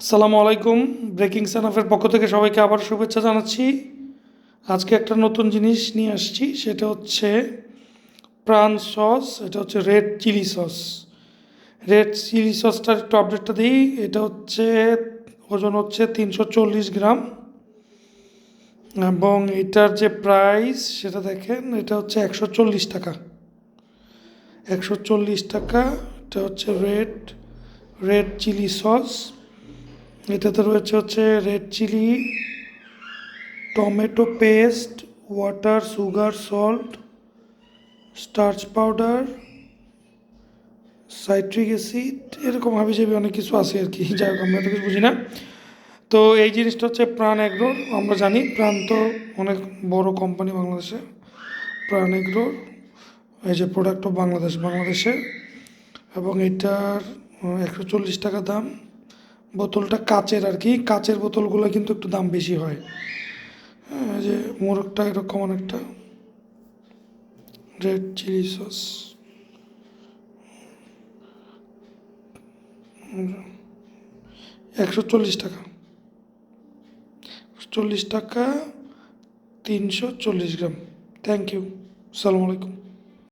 আসসালামু আলাইকুম। ব্রেকিং সানাফের পক্ষ থেকে সবাইকে আবার শুভেচ্ছা জানাচ্ছি। আজকে একটা নতুন জিনিস নিয়ে আসছি, সেটা হচ্ছে প্রাণ সস, এটা হচ্ছে red chilli sauce red chilli সসটার একটু আপডেটটা দিই, এটা হচ্ছে, ওজন হচ্ছে তিনশো চল্লিশ গ্রাম। এবং এটার যে প্রাইস সেটা দেখেন, এটা হচ্ছে একশো চল্লিশ টাকা। একশো চল্লিশ টাকা, এটা হচ্ছে রেড রেড চিলি সস এটাতে রয়েছে হচ্ছে red chilli tomato paste water sugar salt starch powder citric acid এরকম হাবি যাবি অনেক কিছু আছে আর কি, যাই হোক, আমরা তো কিছু বুঝি না। তো এই জিনিসটা হচ্ছে প্রাণ এগ্রোর আমরা জানি প্রাণ তো অনেক বড় কোম্পানি বাংলাদেশে, প্রাণ এগ্রোর এই যে প্রোডাক্ট অফ বাংলাদেশ, বাংলাদেশে, এবং এটার একশো চল্লিশ টাকা দাম। বোতলটা কাচের আর কি। কাচের বোতলগুলো কিন্তু একটু দাম বেশি হয়। হ্যাঁ যে মোরগটা এরকম অনেকটা। Red chilli sauce. একশো চল্লিশ টাকা। চল্লিশ টাকা, তিনশো চল্লিশ গ্রাম। থ্যাংক ইউ আসসালামু আলাইকুম।